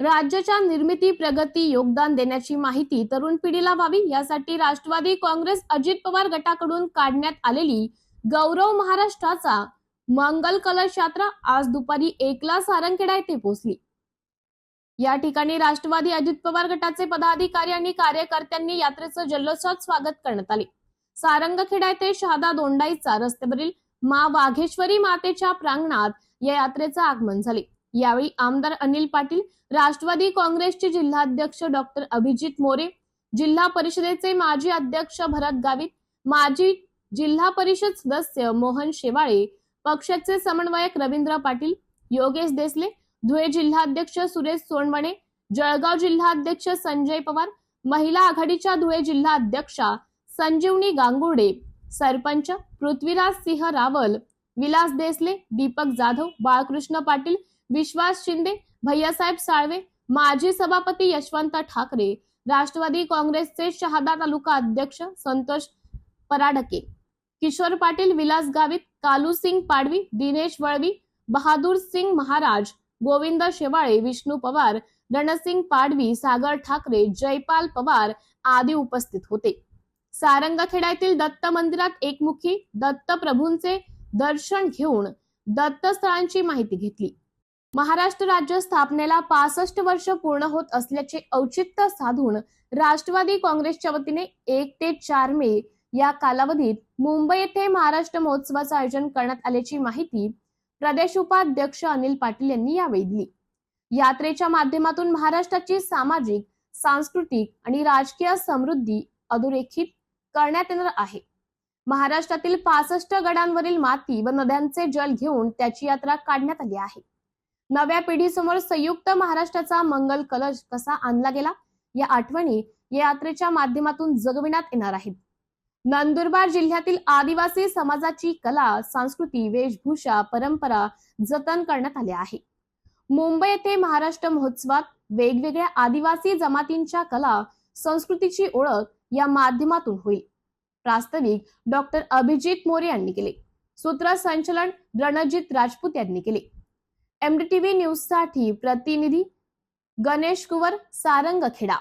राज्याच्या निर्मिती प्रगती योगदान देण्याची माहिती तरुण पिढीला व्हावी यासाठी राष्ट्रवादी काँग्रेस अजित पवार गटाकडून काढण्यात आलेली गौरव महाराष्ट्राचा मंगल कलश यात्रा आज दुपारी एकला सारंगखेडा येथे पोहोचली. या ठिकाणी राष्ट्रवादी अजित पवार गटाचे पदाधिकारी आणि कार्यकर्त्यांनी यात्रेचं जल्लोषात स्वागत करण्यात आले. सारंगखेडा येथे शहादा दोंडाईचा रस्त्यावरील मा वाघेश्वरी मातेच्या प्रांगणात या यात्रेचं आगमन झाले. यावेळी आमदार अनिल पाटील राष्ट्रवादी काँग्रेसचे जिल्हाध्यक्ष डॉक्टर अभिजित मोरे जिल्हा परिषदेचे माजी अध्यक्ष भरत गावित माजी जिल्हा परिषद सदस्य मोहन शेवाळे पक्षाचे समन्वयक रवींद्र पाटील योगेश देसले धुळे जिल्हाध्यक्ष सुरेश सोनवणे जळगाव जिल्हाध्यक्ष संजय पवार महिला आघाडीच्या धुळे जिल्हा अध्यक्षा संजीवनी गांगुडे सरपंच पृथ्वीराज सिंह रावल विलास देसले दीपक जाधव बाळकृष्ण पाटील विश्वास शिंदे भैयासाहेब साळवे माजी सभापती यशवंत ठाकरे राष्ट्रवादी काँग्रेसचे शहादा तालुका अध्यक्ष संतोष पराडके किशोर पाटील विलास गावित कालू सिंग पाडवी दिनेश वळवी बहादूर सिंग महाराज गोविंद शेवाळे विष्णू पवार रणसिंग पाडवी सागर ठाकरे जयपाल पवार आदी उपस्थित होते. सारंगखेड्यातील दत्त मंदिरात एकमुखी दत्त प्रभूंचे दर्शन घेऊन दत्तस्थळांची माहिती घेतली. महाराष्ट्र राज्य स्थापनेला पासष्ट वर्ष पूर्ण होत असल्याचे औचित्य साधून राष्ट्रवादी काँग्रेसच्या वतीने एक ते चार मे या कालावधीत मुंबई येथे महाराष्ट्र महोत्सवाचं आयोजन करण्यात आल्याची माहिती प्रदेश उपाध्यक्ष अनिल पाटील यांनी यावेळी दिली. यात्रेच्या माध्यमातून महाराष्ट्राची सामाजिक सांस्कृतिक आणि राजकीय समृद्धी अधोरेखित करण्यात येणार आहे. महाराष्ट्रातील पासष्ट गडांवरील माती व नद्यांचे जल घेऊन त्याची यात्रा काढण्यात आली आहे. नव्या पिढीसमोर संयुक्त महाराष्ट्राचा मंगल कलश कसा आणला गेला? या आठवणी या यात्रेच्या माध्यमातून जगविण्यात येणार आहेत. नंदुरबार जिल्ह्यातील आदिवासी समाजाची कला संस्कृती वेशभूषा परंपरा जतन करण्यात आल्या आहे. मुंबई येथे महाराष्ट्र महोत्सवात वेगवेगळ्या आदिवासी जमातींच्या कला संस्कृतीची ओळख या माध्यमातून होईल. प्रास्ताविक डॉक्टर अभिजित मोरे यांनी केले. सूत्रसंचलन रणजित राजपूत यांनी केले. एमडीटीव्ही न्यूजसाठी प्रतिनिधी गणेश कुवर सारंगखेडा.